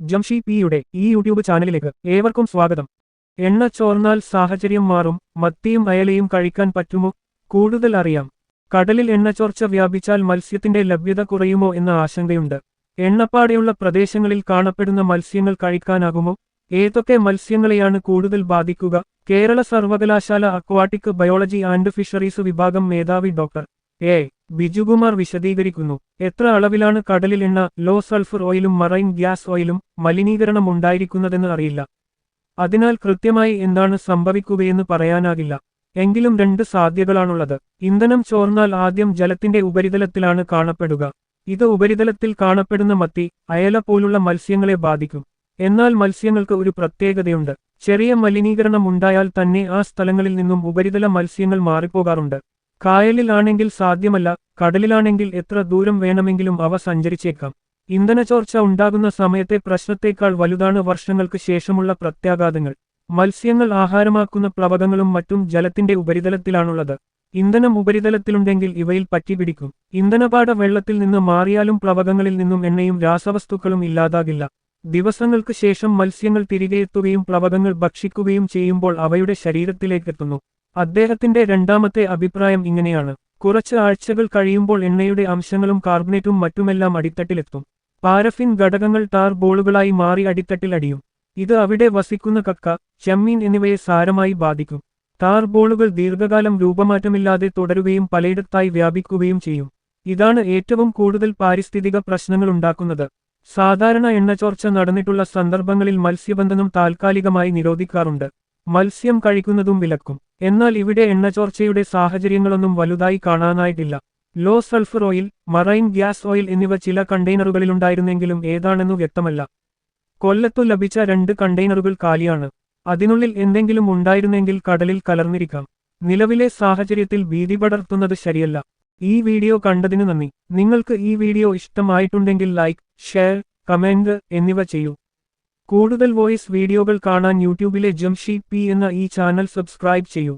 ജംഷി പിയുടെ ഈ യൂട്യൂബ് ചാനലിലേക്ക് ഏവർക്കും സ്വാഗതം. എണ്ണ ചോർന്നാൽ സാഹചര്യം മാറും മത്തിയും അയലയും കഴിക്കാൻ പറ്റുമോ? കൂടുതൽ അറിയാം. കടലിൽ എണ്ണച്ചോർച്ച വ്യാപിച്ചാൽ മത്സ്യത്തിന്റെ ലഭ്യത കുറയുമോ എന്ന ആശങ്കയുണ്ട്. എണ്ണപ്പാടെയുള്ള പ്രദേശങ്ങളിൽ കാണപ്പെടുന്ന മത്സ്യങ്ങൾ കഴിക്കാനാകുമോ? ഏതൊക്കെ മത്സ്യങ്ങളെയാണ് കൂടുതൽ ബാധിക്കുക? കേരള സർവകലാശാല അക്വാട്ടിക് ബയോളജി ആൻഡ് ഫിഷറീസ് വിഭാഗം മേധാവി ഡോക്ടർ എ. ബിജുകുമാർ വിശദീകരിക്കുന്നു. എത്ര അളവിലാണ് കടലിൽ എണ്ണ ലോ സൾഫർ ഓയിലും മറൈൻ ഗ്യാസ് ഓയിലും മലിനീകരണം ഉണ്ടായിരിക്കുന്നതെന്ന് അറിയില്ല. അതിനാൽ കൃത്യമായി എന്താണ് സംഭവിക്കുകയെന്ന് പറയാനാകില്ല. എങ്കിലും രണ്ട് സാധ്യതകളാണുള്ളത്. ഇന്ധനം ചോർന്നാൽ ആദ്യം ജലത്തിന്റെ ഉപരിതലത്തിലാണ് കാണപ്പെടുക. ഇത് ഉപരിതലത്തിൽ കാണപ്പെടുന്ന മത്തി അയല പോലുള്ള മത്സ്യങ്ങളെ ബാധിക്കും. എന്നാൽ മത്സ്യങ്ങൾക്ക് ഒരു പ്രത്യേകതയുണ്ട്. ചെറിയ മലിനീകരണം ഉണ്ടായാൽ തന്നെ ആ സ്ഥലങ്ങളിൽ നിന്നും ഉപരിതല മത്സ്യങ്ങൾ മാറിപ്പോകാറുണ്ട്. കായലിൽ ആണെങ്കിൽ സാധ്യമല്ല കടലിലാണെങ്കിൽ എത്ര ദൂരം വേണമെങ്കിലും അവ സഞ്ചരിച്ചേക്കാം. ഇന്ധനചോർച്ച ഉണ്ടാകുന്ന സമയത്തെ പ്രശ്നത്തേക്കാൾ വലുതാണ് വർഷങ്ങൾക്ക് ശേഷമുള്ള പ്രത്യാഘാതങ്ങൾ. മത്സ്യങ്ങൾ ആഹാരമാക്കുന്ന പ്ലവകങ്ങളും മറ്റും ജലത്തിന്റെ ഉപരിതലത്തിലാണുള്ളത്. ഇന്ധനം ഉപരിതലത്തിലുണ്ടെങ്കിൽ ഇവയിൽ പറ്റിപിടിക്കും ഇന്ധനപാട വെള്ളത്തിൽ നിന്ന് മാറിയാലും പ്ലവകങ്ങളിൽ നിന്നും എണ്ണയും രാസവസ്തുക്കളും ഇല്ലാതാകില്ല. ദിവസങ്ങൾക്ക് ശേഷം മത്സ്യങ്ങൾ തിരികെ എത്തുകയും പ്ലവകങ്ങൾ ഭക്ഷിക്കുകയും ചെയ്യുമ്പോൾ അവയുടെ ശരീരത്തിലേക്കെത്തുന്നു അദ്ദേഹത്തിന്റെ രണ്ടാമത്തെ അഭിപ്രായം ഇങ്ങനെയാണ്. കുറച്ച് ആഴ്ചകൾ കഴിയുമ്പോൾ എണ്ണയുടെ അംശങ്ങളും കാർബണേറ്റും മറ്റുമെല്ലാം അടിത്തട്ടിലെത്തും. പാരഫിൻ ഘടകങ്ങൾ ടാർ ബോളുകളായി മാറി അടിത്തട്ടിൽ അടിയും. ഇത് അവിടെ വസിക്കുന്ന കക്ക ചെമ്മീൻ എന്നിവയെ സാരമായി ബാധിക്കും. ടാർ ബോളുകൾ ദീർഘകാലം രൂപമാറ്റമില്ലാതെ തുടരുകയും പലയിടത്തായി വ്യാപിക്കുകയും ചെയ്യും. ഇതാണ് ഏറ്റവും കൂടുതൽ പാരിസ്ഥിതിക പ്രശ്നങ്ങൾ ഉണ്ടാക്കുന്നത്. സാധാരണ എണ്ണച്ചോർച്ച നടന്നിട്ടുള്ള സന്ദർഭങ്ങളിൽ മത്സ്യബന്ധനം താൽക്കാലികമായി നിരോധിക്കാറുണ്ട്. മത്സ്യം കഴിക്കുന്നതും വിലക്കും. എന്നാൽ ഇവിടെ എണ്ണചോർച്ചയുടെ സാഹചര്യങ്ങളൊന്നും വലുതായി കാണാനായിട്ടില്ല. Low sulphur oil marine gas oil എന്നിവ ചില കണ്ടെയ്നറുകളിലുണ്ടായിരുന്നെങ്കിലും ഏതാണെന്നു വ്യക്തമല്ല. കൊല്ലത്തു ലഭിച്ച രണ്ട് കണ്ടെയ്നറുകൾ കാലിയാണ്. അതിനുള്ളിൽ എന്തെങ്കിലും ഉണ്ടായിരുന്നെങ്കിൽ കടലിൽ കലർന്നിരിക്കാം. നിലവിലെ സാഹചര്യത്തിൽ ഭീതി പടർത്തുന്നത് ശരിയല്ല. ഈ വീഡിയോ കണ്ടതിന് നന്ദി. നിങ്ങൾക്ക് ഈ വീഡിയോ ഇഷ്ടമായിട്ടുണ്ടെങ്കിൽ ലൈക്ക് ഷെയർ കമന്റ് എന്നിവ ചെയ്യൂ. കൂടുതൽ വോയിസ് വീഡിയോകൾ കാണാൻ യൂട്യൂബിലെ ജംഷി പി എന്ന ഈ ചാനൽ സബ്സ്ക്രൈബ് ചെയ്യൂ.